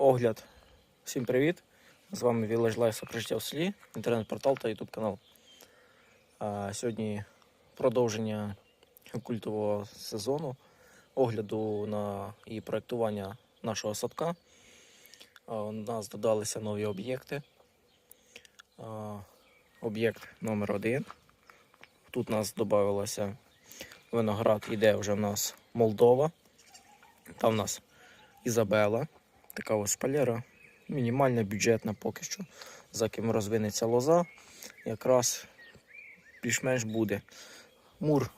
огляд. Всім привіт! З вами Village Life Сокричтя в селі, інтернет-портал та YouTube канал. А, сьогодні продовження культового сезону, огляду на і проєктування нашого садка. А, у нас додалися нові об'єкти. Об'єкт номер один. Тут у нас додавалося виноград, іде вже в нас Молдова. Там у нас Ізабела. Така ось шпалера. Мінімальна бюджетна поки що. За ким розвинеться лоза, якраз більш-менш буде. Мур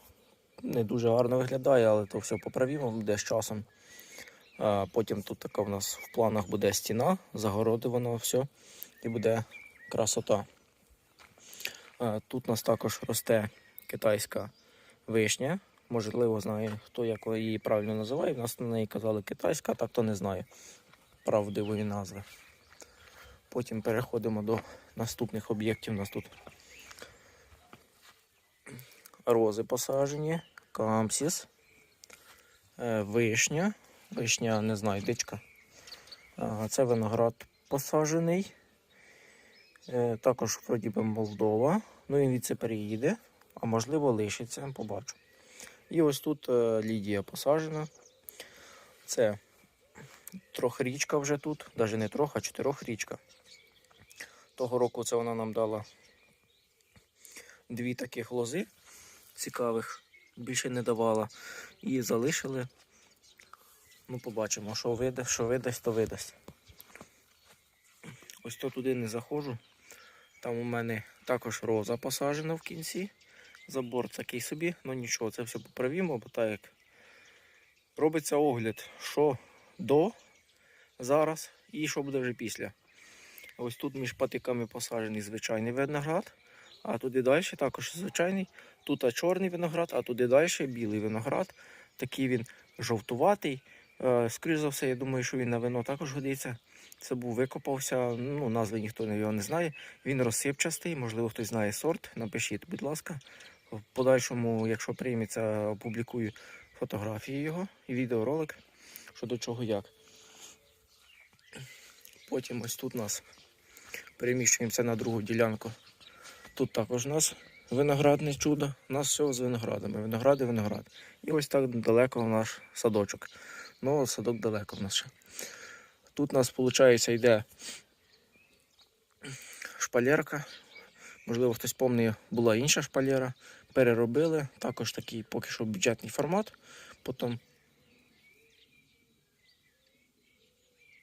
не дуже гарно виглядає, але то все поправимо буде з часом. Потім тут така в нас в планах буде стіна, загороди воно все і буде красота. Тут у нас також росте китайська вишня. Можливо, знає, хто як її правильно називає. В нас на неї казали китайська, так то не знаю правдивої назви. Потім переходимо до наступних об'єктів. У нас тут рози посаджені, камсіс, е, вишня. Вишня, не знаю, дичка. Це виноград посаджений. Е, Також вроді би Молдова. Ну він від це переїде, а можливо лишиться, побачу. І ось тут е, Лідія посаджена. Це трьохрічка вже тут, навіть не трьох, а чотирьохрічка. Того року це вона нам дала дві таких лози цікавих, більше не давала. І залишили. Ну, побачимо, що видасть, що видасть, то видасть. Ось то туди не заходжу. Там у мене також роза посаджена в кінці. Забор такий собі, ну нічого, це все поправимо, бо так як робиться огляд, що до зараз і що буде вже після. Ось тут між патиками посаджений звичайний виноград, а туди далі також звичайний. Тут чорний виноград, а туди далі білий виноград. Такий він жовтуватий. Е, Скоріше за все, я думаю, що він на вино також годиться. Це був викопався, ну, назви ніхто його не знає. Він розсипчастий, можливо, хтось знає сорт. Напишіть, будь ласка. В подальшому, якщо прийметься, опублікую фотографії його і відеоролик, що до чого як. Потім ось тут нас переміщуємося на другу ділянку. Тут також у нас виноградне чудо. У нас все з виноградами. Виногради, виноград. І ось так далеко наш садочок. Ну, садок далеко в нас ще. Тут у нас, виходить, йде шпалерка. Можливо, хтось пам'ятає, була інша шпалера. Переробили. Також такий поки що бюджетний формат. Потім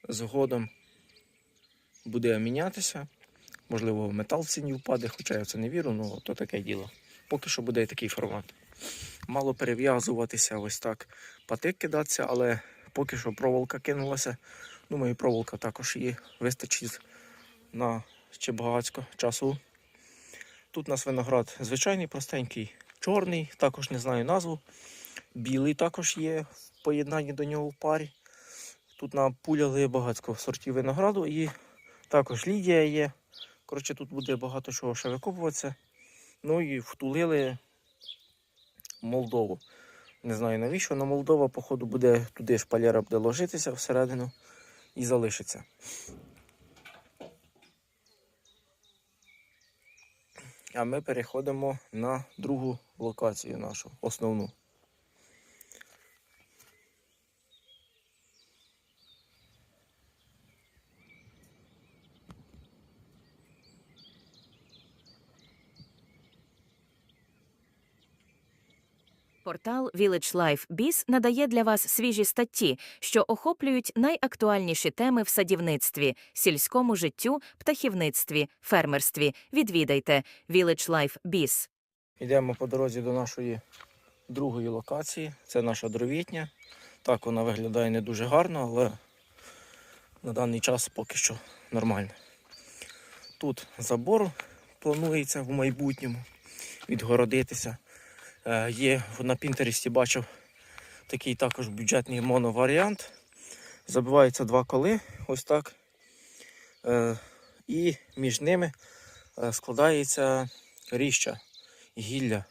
згодом буде мінятися. Можливо, метал в ціні впаде, хоча я це не вірю, ну то таке діло. Поки що буде такий формат. Мало перев'язуватися, ось так патик кидатися, але поки що проволока кинулася. Думаю, проволока також її вистачить на ще багатько часу. Тут у нас виноград звичайний, простенький, чорний, також не знаю назву. Білий також є в поєднанні до нього в парі. Тут напуляли багатько сортів винограду і також Лідія є. Коротше, тут буде багато чого ще викопуватися. Ну і втулили Молдову. Не знаю навіщо, але Молдова, походу, буде туди шпалера буде ложитися всередину і залишиться. А ми переходимо на другу локацію нашу, основну. Портал Village Life Biz надає для вас свіжі статті, що охоплюють найактуальніші теми в садівництві, сільському життю, птахівництві, фермерстві. Відвідайте Village Life Biz. Йдемо по дорозі до нашої другої локації. Це наша дровітня. Так, вона виглядає не дуже гарно, але на даний час поки що нормально. Тут забор планується в майбутньому відгородитися. Е, Є на Пінтересті бачив такий також бюджетний моноваріант. Забиваються два коли, ось так. Е, І між ними е, складається ріща, гілля.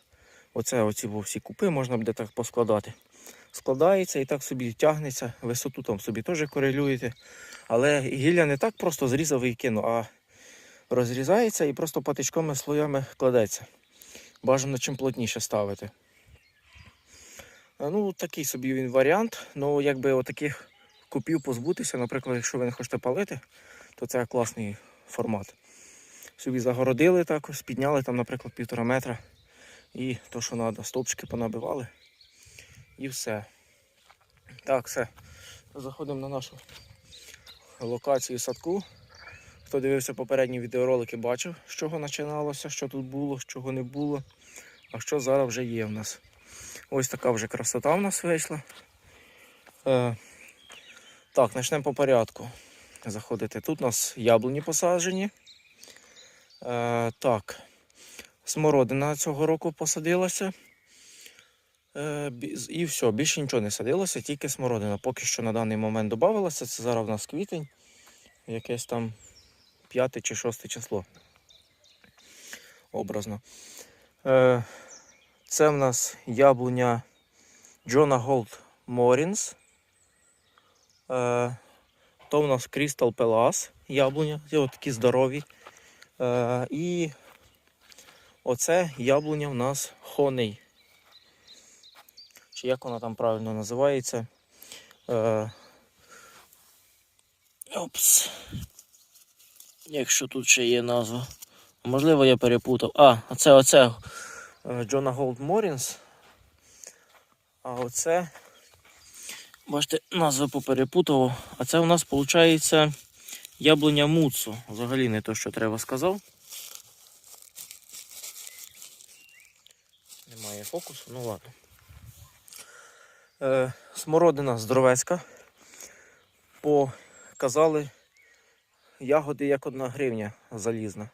Оце оці всі купи можна буде так поскладати. складається і так собі тягнеться, висоту там собі теж корелюєте. Але гілля не так просто зрізав і кинув, а розрізається і просто патичками слоями кладеться. Бажано чим плотніше ставити. Ну, такий собі він варіант. Ну, якби отаких купів позбутися, наприклад, якщо ви не хочете палити, то це класний формат. Собі загородили так, ось, підняли там, наприклад, півтора метра. І то, що треба, стовпчики понабивали. І все. Так, все. Заходимо на нашу локацію садку. Хто дивився попередні відеоролики, бачив, з чого починалося, що тут було, з чого не було, а що зараз вже є в нас. Ось така вже красота в нас вийшла. Е, так, почнемо по порядку. Заходити. Тут у нас яблуні посаджені. Е, так, смородина цього року посадилася. Е, і все, більше нічого не садилося, тільки смородина. Поки що на даний момент додавалося. Це зараз в нас квітень, якесь там п'яте чи шосте число. Образно. Е, це в нас яблуня Джона Голд Морінс. Е, то в нас Crystal Palace яблуня, ці такі здорові. Е, і оце яблуня в нас Honey. Чи як вона там правильно називається? Опс. Якщо тут ще є назва. Можливо, я перепутав. А, це оце е, Джона Голд Морінс. А оце. Бачите, назви поперепутав. А це у нас виходить яблуня Муцу. Взагалі не то, що треба сказав. Немає фокусу, ну ладно. Е, смородина здоровецька. Показали ягоди як одна гривня залізна.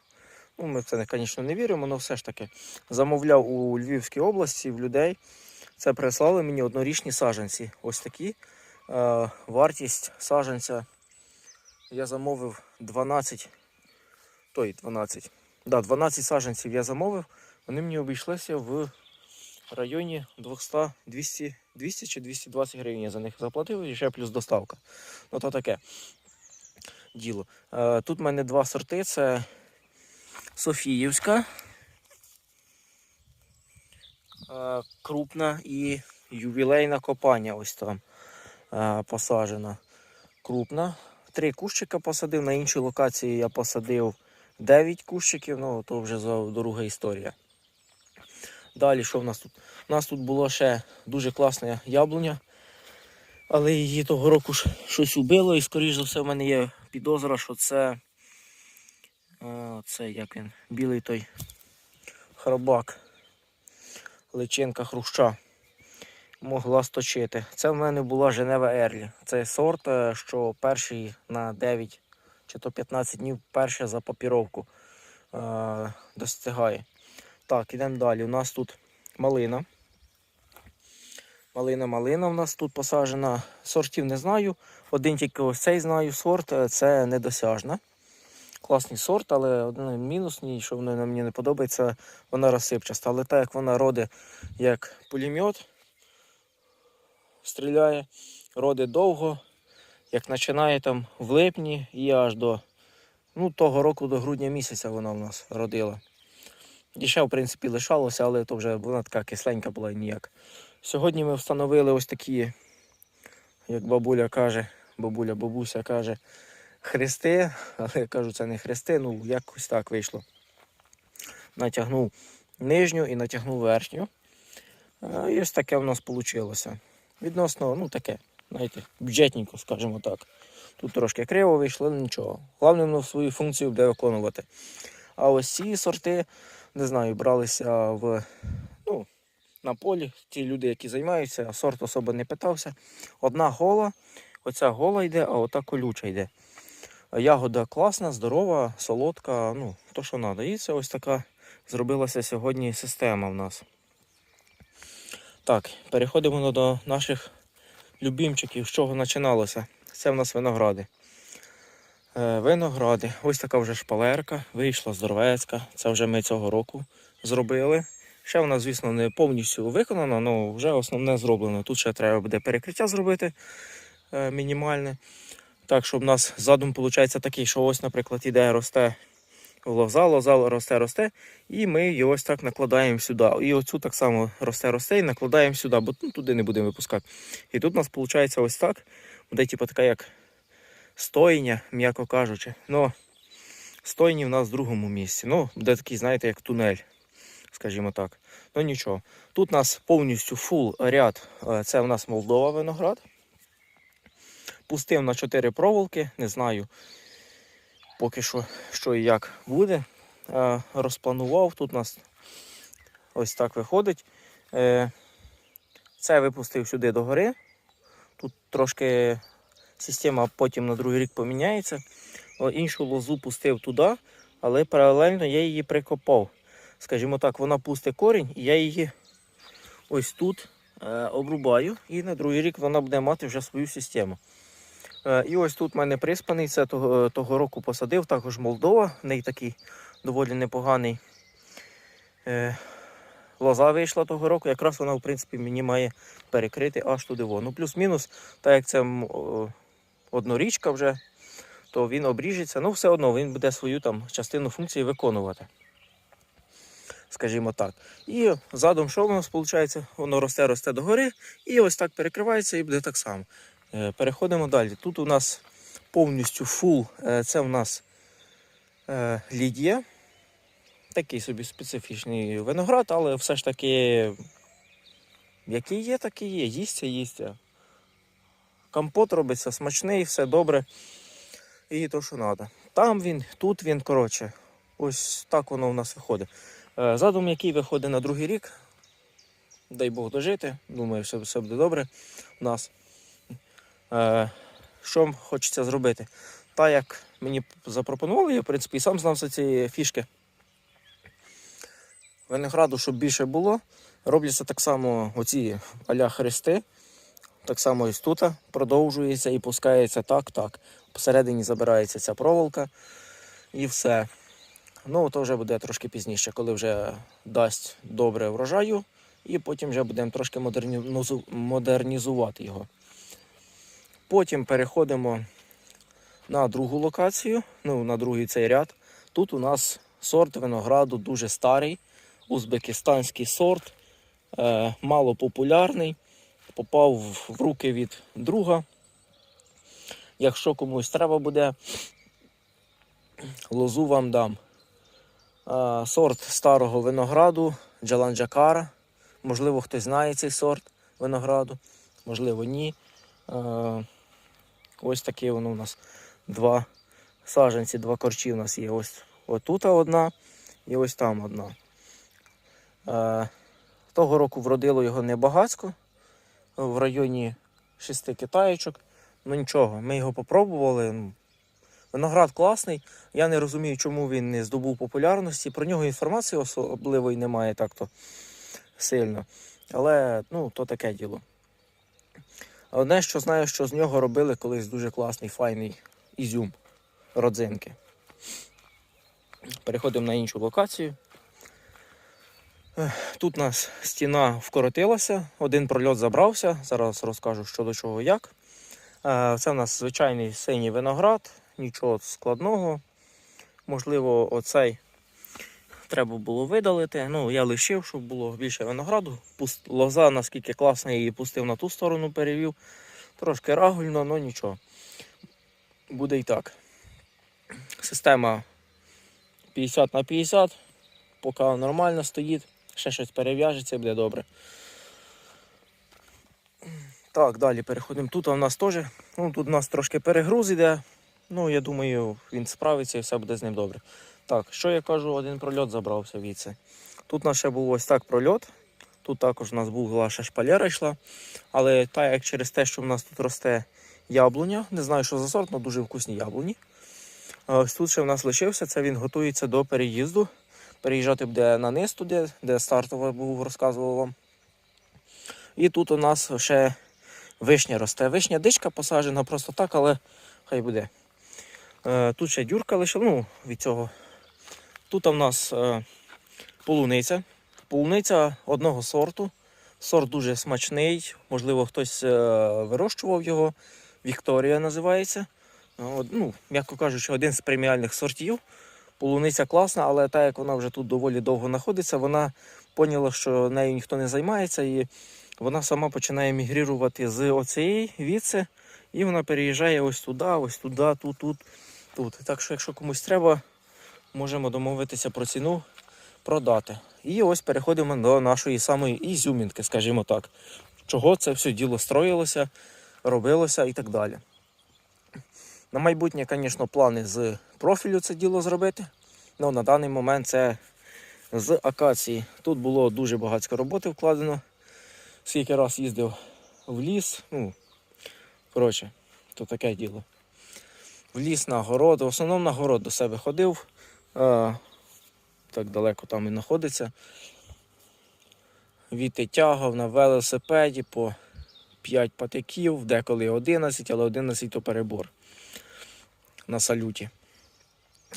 Ну, ми в це, звісно, не віримо, але все ж таки замовляв у Львівській області в людей. Це прислали мені однорічні саджанці. Ось такі. Е, вартість саджанця я замовив 12. Той 12. Да, 12 саджанців я замовив. Вони мені обійшлися в районі 200, 200, 200 чи 220 гривень я за них заплатив і ще плюс доставка. Ну то таке діло. Е, тут в мене два сорти: це Софіївська, е, крупна і ювілейна копання ось там е, посаджена. Крупна. Три кущика посадив, на іншій локації я посадив 9 кущиків, ну то вже друга історія. Далі, що в нас тут? У нас тут було ще дуже класна яблуня, але її того року щось убило, і, скоріш за все, в мене є підозра, що це. е, Це як він, білий той хробак, личинка хруща. Могла сточити. Це в мене була Женева Ерлі. Це сорт, е, що перший на 9 чи то 15 днів перше за папіровку е, достигає. Так, ідемо далі. У нас тут малина. Малина, малина у нас тут посаджена. Сортів не знаю. Один тільки ось цей знаю сорт, е, це недосяжна. Класний сорт, але один мінус, що воно мені не подобається, вона розсипчаста. Але так як вона роде як пулемет, стріляє, роде довго, як починає там в липні і аж до ну, того року до грудня місяця вона в нас родила. І ще, в принципі, лишалося, але то вже вона така кисленька була ніяк. Сьогодні ми встановили ось такі, як бабуля каже, бабуля, бабуся каже, хрести, але я кажу, це не хрести, ну якось так вийшло. Натягнув нижню і натягнув верхню. І ось таке в нас вийшло. Відносно, ну таке, знаєте, бюджетненько, скажімо так. Тут трошки криво вийшло, але нічого. Головне, воно свою функцію буде виконувати. А ось ці сорти, не знаю, бралися в, ну, на полі. Ті люди, які займаються, сорт особо не питався. Одна гола, оця гола йде, а ота колюча йде. Ягода класна, здорова, солодка, ну, то, що треба. І це ось така зробилася сьогодні система в нас. Так, переходимо до наших любімчиків, з чого починалося. Це в нас виногради. Е, виногради. Ось така вже шпалерка, вийшла здоровецька. Це вже ми цього року зробили. Ще вона, звісно, не повністю виконана, але вже основне зроблено. Тут ще треба буде перекриття зробити мінімальне. Так, щоб у нас задум виходить такий, що ось, наприклад, іде, росте лоза, лоза росте, росте, і ми її ось так накладаємо сюди. І оцю так само росте, росте і накладаємо сюди, бо ну, туди не будемо випускати. І тут у нас виходить ось так. Буде типу така як стойня, м'яко кажучи. Ну, стойні в нас в другому місці. Ну, буде такий, знаєте, як тунель, скажімо так. Ну нічого. Тут у нас повністю фул ряд. Е, Це у нас Молдова виноград. Пустив на 4 проволоки, не знаю поки що, що і як буде. Е, Розпланував. Тут у нас ось так виходить. Е, Це випустив сюди догори. Тут трошки система потім на другий рік поміняється. О, Іншу лозу пустив туди, але паралельно я її прикопав. Скажімо так, вона пустить корінь, і я її ось тут е, обрубаю, і на другий рік вона буде мати вже свою систему. Е, І ось тут в мене приспаний, це того, того року посадив, також Молдова, в неї такий доволі непоганий. Е, лоза вийшла того року, якраз вона, в принципі, мені має перекрити аж туди. во. Ну, плюс-мінус, так як це однорічка вже, то він обріжеться. Ну, все одно він буде свою там частину функції виконувати. Скажімо так. І задом, що у нас виходить? Воно росте, росте догори, і ось так перекривається і буде так само. Е, Переходимо далі. Тут у нас повністю фул, е, це у нас е, Лідія. Такий собі специфічний виноград, але все ж таки, який є, такий є. Їсться, їсться. Компот робиться смачний, все добре. І то, що треба. Там він, тут він, коротше, ось так воно у нас виходить. Задум, який виходить на другий рік. Дай Бог дожити. Думаю, все, все буде добре у нас. Е, що хочеться зробити? Так як мені запропонували, я в принципі і сам знав за ці фішки. Винограду, щоб більше було, робляться так само оці аля хрести. Так само і тут продовжується і пускається так, так. Посередині забирається ця проволока і все. Ну, то вже буде трошки пізніше, коли вже дасть добре врожаю, і потім вже будемо трошки модернізувати його. Потім переходимо на другу локацію, ну, на другий цей ряд. Тут у нас сорт винограду дуже старий, узбекистанський сорт, е, малопопулярний. Попав в- в руки від друга. Якщо комусь треба буде, лозу вам дам. Е, сорт старого винограду Джаланджакара. Можливо, хтось знає цей сорт винограду, можливо, ні. Е, Ось такі воно у нас два саджанці, два корчі у нас є. Ось отут одна і ось там одна. Е, того року вродило його небагацько, в районі шести китаєчок. Ну нічого, ми його попробували. ну, Виноград класний. Я не розумію, чому він не здобув популярності. Про нього інформації особливої немає так-то сильно. Але ну, то таке діло. Одне, що знаю, що з нього робили колись дуже класний, файний ізюм родзинки. Переходимо на іншу локацію. Тут у нас стіна вкоротилася, один прольот забрався. Зараз розкажу, що до чого як. Е, Це у нас звичайний синій виноград, нічого складного. Можливо, оцей треба було видалити. Ну, я лишив, щоб було більше винограду. Пуст... Лоза, наскільки класно, я її пустив на ту сторону, перевів. Трошки рагульно, але нічого. Буде і так. Система 50 на 50, поки нормально стоїть, ще щось перев'яжеться, буде добре. Так, далі переходимо. Тут у нас теж, ну тут у нас трошки перегруз іде. Ну, я думаю, він справиться і все буде з ним добре. Так, що я кажу, один прольот забрався від це. Тут у нас ще був ось так прольот. Тут також у нас була ще шпалера йшла. Але так як через те, що в нас тут росте яблуня, не знаю, що за сорт, але дуже вкусні яблуні. Ось тут ще в нас лишився, це він готується до переїзду. Переїжджати буде на низ туди, де стартовий був, розказував вам. І тут у нас ще вишня росте. Вишня дичка посаджена просто так, але хай буде. Е, Тут ще дюрка лише, ну, від цього. Тут у нас е, полуниця. полуниця одного сорту. Сорт дуже смачний. Можливо, хтось е, вирощував його. Вікторія називається. От, Ну, м'яко кажучи, один з преміальних сортів. Полуниця класна, але так як вона вже тут доволі довго знаходиться, вона поняла, що нею ніхто не займається, і вона сама починає мігрірувати з оцієї віці, і вона переїжджає ось туди, ось туди, тут, тут, тут. Так що, якщо комусь треба, можемо домовитися про ціну, продати. І ось переходимо до нашої самої ізюмінки, скажімо так. Чого це все діло строїлося, робилося і так далі. На майбутнє, звісно, плани з профілю це діло зробити. Ну, на даний момент це з акації. Тут було дуже багатько роботи вкладено. Скільки раз їздив в ліс. Ну, коротше, то таке діло. В ліс на город. В основному на город до себе ходив. А, так далеко там і знаходиться. Віти тягав на велосипеді по 5 патиків, деколи 11, але 11 то перебор на салюті.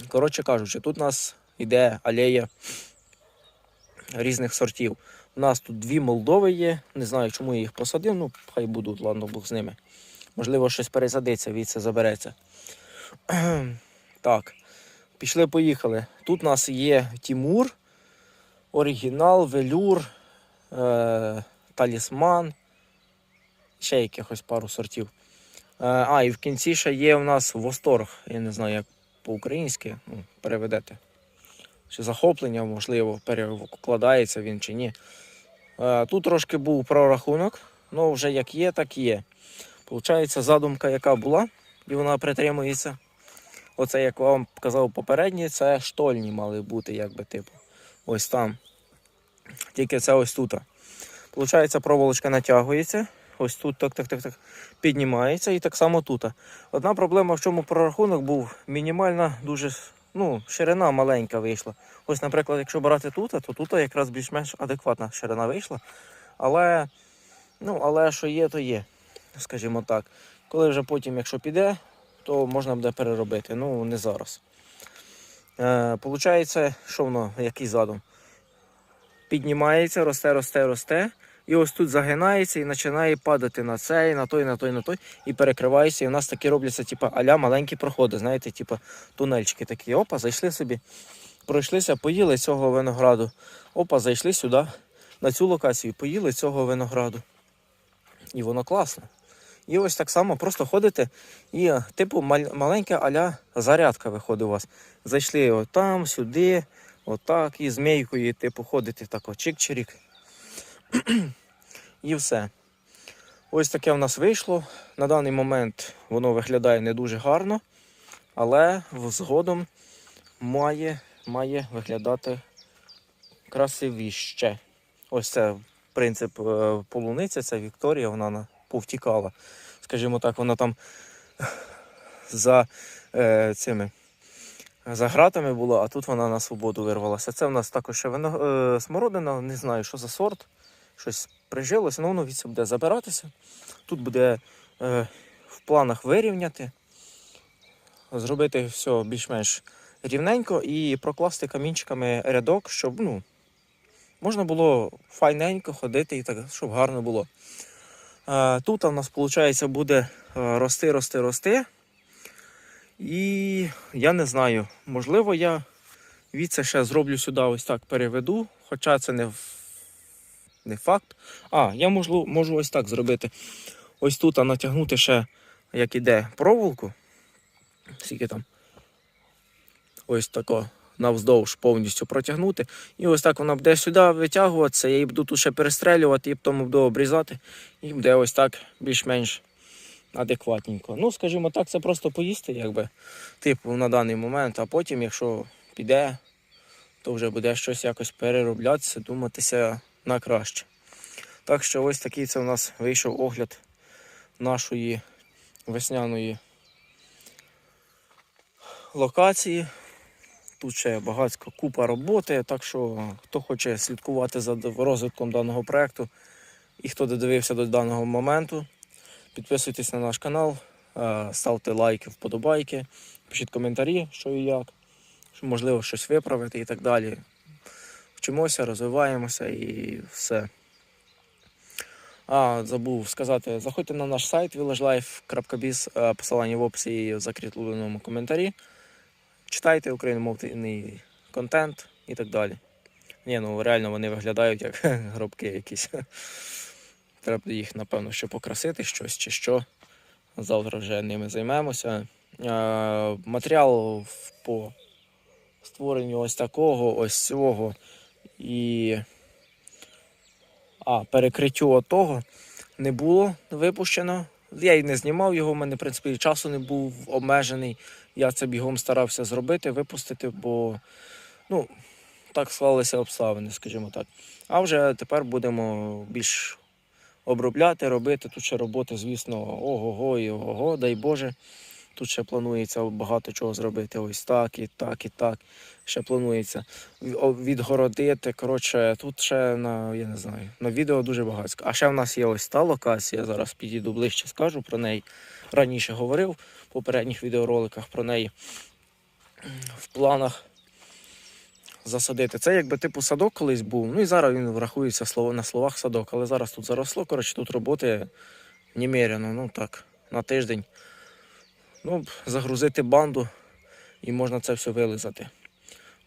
Коротше кажучи, тут у нас йде алея різних сортів. У нас тут дві Молдови є. Не знаю, чому я їх посадив, ну хай будуть, ладно, Бог з ними. Можливо, щось пересадиться, від це забереться. так, пішли, поїхали. Тут у нас є Тімур, оригінал, велюр, е- талісман, ще якихось пару сортів. Е, А, і в кінці ще є у нас восторг. Я не знаю, як по-українськи ну, переведете. Чи захоплення, можливо, перекладається він чи ні. Е, Тут трошки був прорахунок, ну вже як є, так є. Получається, задумка, яка була, і вона притримується. Оце, як вам казав попередній, це штольні мали бути, якби типу. Ось там. Тільки це ось тут. Получається, проволочка натягується. Ось тут так, так, так, так піднімається і так само тут. Одна проблема, в чому прорахунок був мінімальна, дуже ну, ширина маленька вийшла. Ось, наприклад, якщо брати тут, то тут якраз більш-менш адекватна ширина вийшла. Але, ну, але що є, то є, скажімо так. Коли вже потім, якщо піде, то можна буде переробити. Ну, не зараз. Е, що воно, який задум? Піднімається, росте, росте, росте. І ось тут загинається і починає падати на цей, на той, на той, на той, і перекривається. І у нас такі робляться, типу, аля маленькі проходи, знаєте, типу тунельчики такі. Опа, зайшли собі, пройшлися, поїли цього винограду. Опа, зайшли сюди, на цю локацію, поїли цього винограду. І воно класно. І ось так само просто ходите, і е, типу маленька аля зарядка виходить у вас. Зайшли отам, сюди, отак, і змійкою, типу, ходите так, чик-чирік. І все. Ось таке в нас вийшло. На даний момент воно виглядає не дуже гарно, але згодом має, має виглядати красивіще. Ось це принцип е, полуниця, це Вікторія, вона на- повтікала. Скажімо так, вона там за е, цими за гратами була, а тут вона на свободу вирвалася. Це в нас також ще вино, е, смородина, не знаю, що за сорт. Щось прижилося, ну воно від буде забиратися. Тут буде е, в планах вирівняти, зробити все більш-менш рівненько і прокласти камінчиками рядок, щоб ну, можна було файненько ходити і так, щоб гарно було. Тут у нас, виходить, буде е, рости, рости, рости. І я не знаю, можливо, я від ще зроблю сюди ось так переведу, хоча це не, не факт. А, я можу, можу ось так зробити. Ось тут натягнути ще, як іде, проволоку. Скільки там? Ось тако навздовж повністю протягнути. І ось так вона буде сюди витягуватися, я її буду тут ще перестрелювати, і потім буду обрізати. І буде ось так більш-менш адекватненько. Ну, скажімо так, це просто поїсти, якби, типу, на даний момент, а потім, якщо піде, то вже буде щось якось перероблятися, думатися на краще. Так що ось такий це у нас вийшов огляд нашої весняної локації. Тут ще багатько купа роботи, так що хто хоче слідкувати за розвитком даного проекту і хто додивився до даного моменту, підписуйтесь на наш канал, е, ставте лайки, вподобайки, пишіть коментарі, що і як, що можливо щось виправити і так далі. Вчимося, розвиваємося і все. А, забув сказати, заходьте на наш сайт villagelife.biz, е, посилання в описі і в закріпленому коментарі. Читайте україномовний контент і так далі. Ні, ну реально вони виглядають як гробки якісь. Треба їх, напевно, ще покрасити щось чи що. Завтра вже ними займемося. Матеріал по створенню ось такого, ось цього і а, перекриттю того не було випущено. Я і не знімав його, в мене, в принципі, часу не був обмежений. Я це бігом старався зробити, випустити, бо ну, так склалися обставини, скажімо так. А вже тепер будемо більш обробляти, робити. Тут ще роботи, звісно, ого-го і ого-го, дай Боже. Тут ще планується багато чого зробити. Ось так, і так, і так. Ще планується відгородити. Коротше, тут ще на, я не знаю, на відео дуже багато. А ще в нас є ось та локація. Зараз підійду ближче, скажу про неї. Раніше говорив в попередніх відеороликах про неї. В планах засадити. Це якби типу садок колись був. Ну і зараз він врахується на словах садок, але зараз тут заросло. Коротше, тут роботи немерено, ну так, на тиждень. Ну, загрузити банду і можна це все вилизати.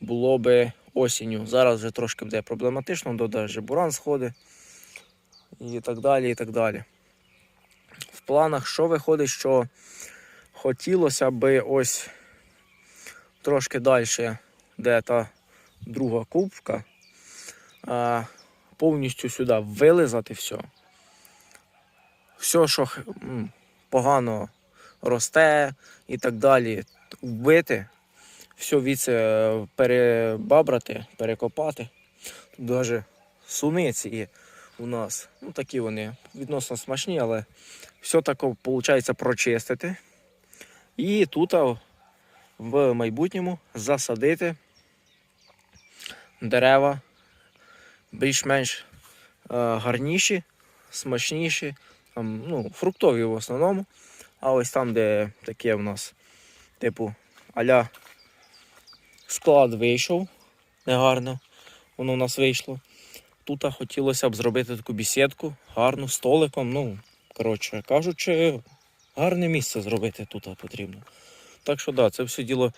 Було би осінню. Зараз вже трошки буде проблематично, дода вже буран сходить і так далі, і так далі. В планах, що виходить, що хотілося би ось трошки далі, де та друга кубка, повністю сюди вилизати все. Все, що погано росте і так далі, вбити, все віце перебабрати, перекопати. Тут навіть суниці є у нас. Ну, такі вони відносно смачні, але все так виходить прочистити. І тут в майбутньому засадити дерева більш-менш е, гарніші, смачніші, ну, фруктові в основному. А ось там, де таке в нас, типу, аля склад вийшов негарно, воно у нас вийшло. Тут хотілося б зробити таку бесідку, гарну, столиком. Ну, коротше кажучи, гарне місце зробити тут потрібно. Так що да, це все діло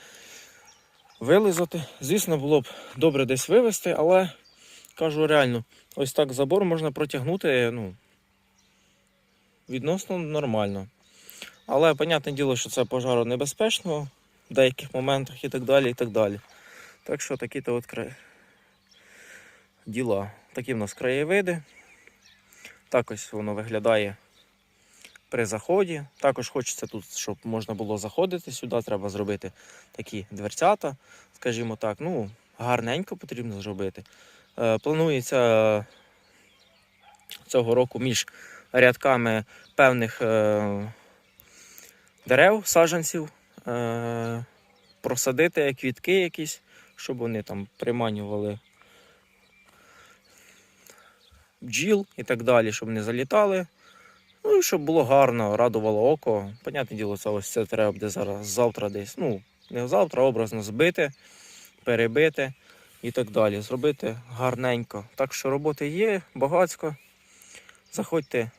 вилизати. Звісно, було б добре десь вивезти, але кажу реально, ось так забор можна протягнути ну, відносно нормально. Але, понятне діло, що це пожаронебезпечно в деяких моментах і так далі. і Так далі. Так що такі то от кра... діла. Такі в нас краєвиди. Так ось воно виглядає при заході. Також хочеться тут, щоб можна було заходити сюди, треба зробити такі дверцята, скажімо так. Ну, гарненько потрібно зробити. Е, планується цього року між рядками певних е, дерев, саджанців, е, просадити квітки якісь, щоб вони там приманювали бджіл і так далі, щоб не залітали. Ну і щоб було гарно, радувало око. Понятне діло, це ось це треба буде зараз завтра десь. Ну, не завтра, образно збити, перебити і так далі. Зробити гарненько. Так що роботи є, багацько. Заходьте,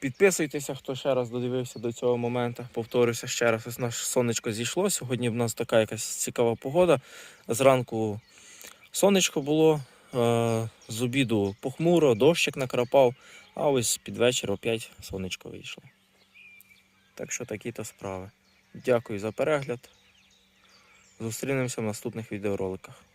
підписуйтеся, хто ще раз додивився до цього моменту. Повторюся ще раз, ось наше сонечко зійшло. Сьогодні в нас така якась цікава погода. Зранку сонечко було, е, з обіду похмуро, дощик накрапав, а ось під вечір опять сонечко вийшло. Так що такі то справи. Дякую за перегляд. Зустрінемося в наступних відеороликах.